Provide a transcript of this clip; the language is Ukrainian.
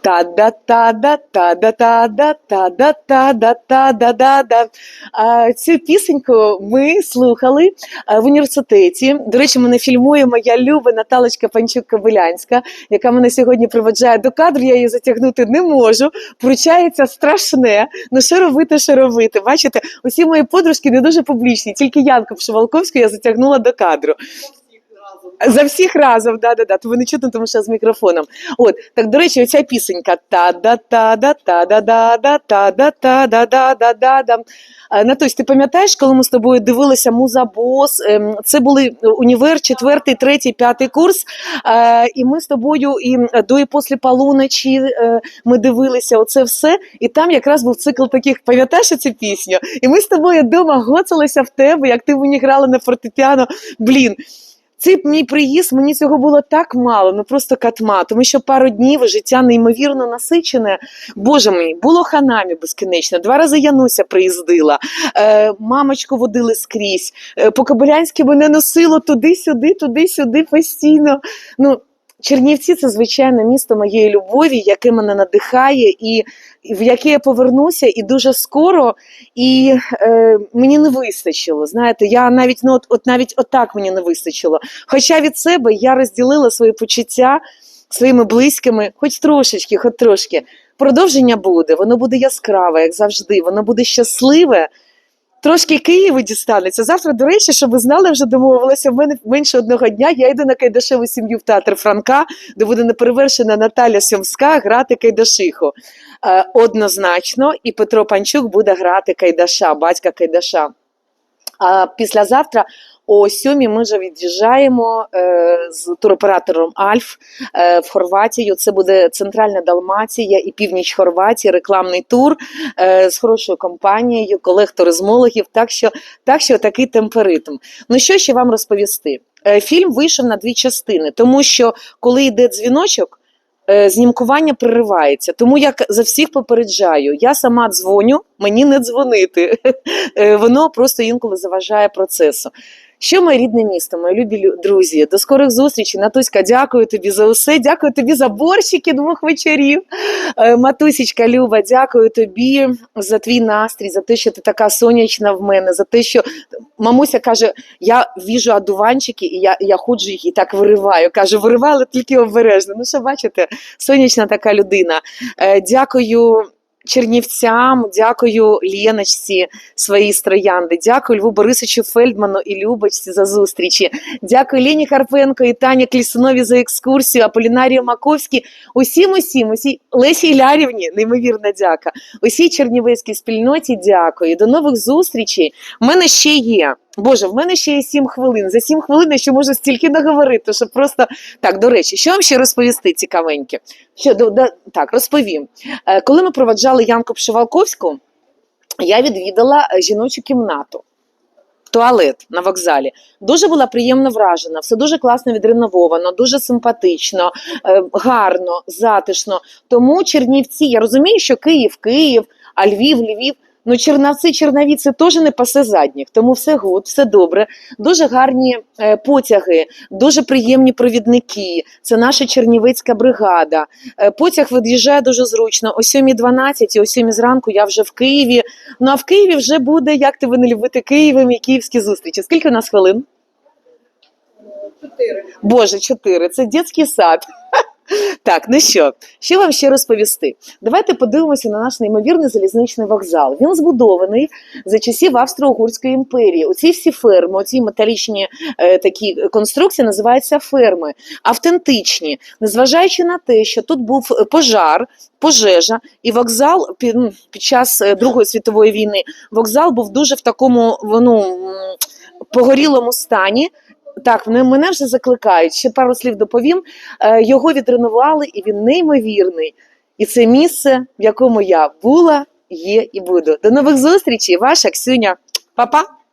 Та-да-та-да-та-да-та-да-та-да-та-да-да-да. Цю пісеньку ми слухали в університеті. До речі, мене фільмує моя люба Наталочка Панчук-Кобилянська, яка мене сьогодні проведжає до кадру. Я її затягнути не можу. Поручається страшне. Ну що робити, що робити? Бачите, усі мої подружки не дуже публічні. Тільки Янку Пшивалковську я затягнула до кадру. За всіх разом, да, да, да. То ви не чутно, тому що з мікрофоном. От, так, до речі, оця пісенька та да та да та да да да та да та да да да да да Натось, ти пам'ятаєш, коли ми з тобою дивилися Муза Бос? Ем, Це були універ, четвертий, третій, п'ятий курс. Е, І ми з тобою і до і після полуночі е, ми дивилися оце все. І там якраз був цикл таких, пам'ятаєш цю пісню? І ми з тобою вдома гоцалися в тебе, як ти мені грала на фортепіано. Блін. Цей мій приїзд, мені цього було так мало, ну просто катма, тому що пару днів життя неймовірно насичене. Боже мій, було ханамі безкінечно. Два рази Януся приїздила, е, мамочку водили скрізь. Е, по Кобилянськи мене носило туди-сюди, туди-сюди постійно. Ну, Чернівці це звичайне місто моєї любові, яке мене надихає, і в яке я повернуся, і дуже скоро, і е, мені не вистачило. Знаєте, я навіть ну от, от навіть отак мені не вистачило. Хоча від себе я розділила свої почуття своїми близькими, хоч трошечки, хоч трошки. Продовження буде, воно буде яскраве, як завжди, воно буде щасливе. Трошки Києву дістанеться. Завтра, до речі, щоб ви знали, вже домовилася. В мене менше одного дня. Я йду на Кайдашеву сім'ю в театр Франка, де буде неперевершена Наталя Сьомська грати Кайдашиху. Е, однозначно, і Петро Панчук буде грати Кайдаша, батька Кайдаша. А післязавтра о сьомій ми вже від'їжджаємо е, з туроператором Альф е, в Хорватію. Це буде центральна Далмація і північ Хорватії, рекламний тур е, з хорошою компанією, колег туризмологів. Так що, так що такий темперитм. Ну що ще вам розповісти? Фільм вийшов на дві частини, тому що коли йде дзвіночок. Знімкування переривається, тому я к- за всіх попереджаю. Я сама дзвоню, мені не дзвонити. Воно просто інколи заважає процесу. Що моє рідне місто, мої любі друзі, до скорих зустрічей. Натуська, дякую тобі за усе. Дякую тобі за борщики двох вечорів. Е, Матусічка Люба, дякую тобі за твій настрій, за те, що ти така сонячна в мене, за те, що мамуся каже: я віжу одуванчики, і я, я ходжу їх і так вириваю. Каже, вириваю, але тільки обережно. Ну що бачите, сонячна така людина. Е, Дякую. Чернівцям, дякую Леночці своїй троянди, дякую Льву Борисовичу Фельдману і Любочці за зустрічі. Дякую Лені Карпенко і Тані Клісунові за екскурсію, Аполінарію Маковській, усім, усім, усій Лесі Ілярівні, неймовірна дяка. Усій чернівецькій спільноті дякую. До нових зустрічей. У мене ще є. Боже, в мене ще є сім хвилин. За сім хвилин я ще можу стільки наговорити, що просто так. До речі, що вам ще розповісти цікавеньке? Що до, до, так розповім. Е, Коли ми проваджали Янку Пшивалковську, я відвідала е, жіночу кімнату. Туалет на вокзалі дуже була приємно вражена, все дуже класно відренововано, дуже симпатично, е, гарно, затишно. Тому Чернівці, я розумію, що Київ, Київ, а Львів, Львів. Ну, Чернавці, Чернаві це теж не пасе задніх, тому все гуд, все добре. Дуже гарні е, потяги, дуже приємні провідники. Це наша чернівецька бригада. Е, потяг від'їжджає дуже зручно. О 7.12 і о 7 зранку я вже в Києві. Ну а в Києві вже буде, як ти ви не любите Києвом і київські зустрічі. Скільки у нас хвилин? Чотири. Боже, чотири. Це дитячий сад. Так, ну що, що вам ще розповісти? Давайте подивимося на наш неймовірний залізничний вокзал. Він збудований за часів Австро-Угорської імперії. Оці всі ферми, оці металічні е, такі конструкції називаються ферми, автентичні, незважаючи на те, що тут був пожар, пожежа, і вокзал під, ну, під час е, Другої світової війни вокзал був дуже в такому ну, погорілому стані. Так, мене- вже закликають. Ще пару слів доповім. Е, Його відренували, і він неймовірний. І це місце, в якому я була, є і буду. До нових зустрічей, ваша Ксюня. Па-па!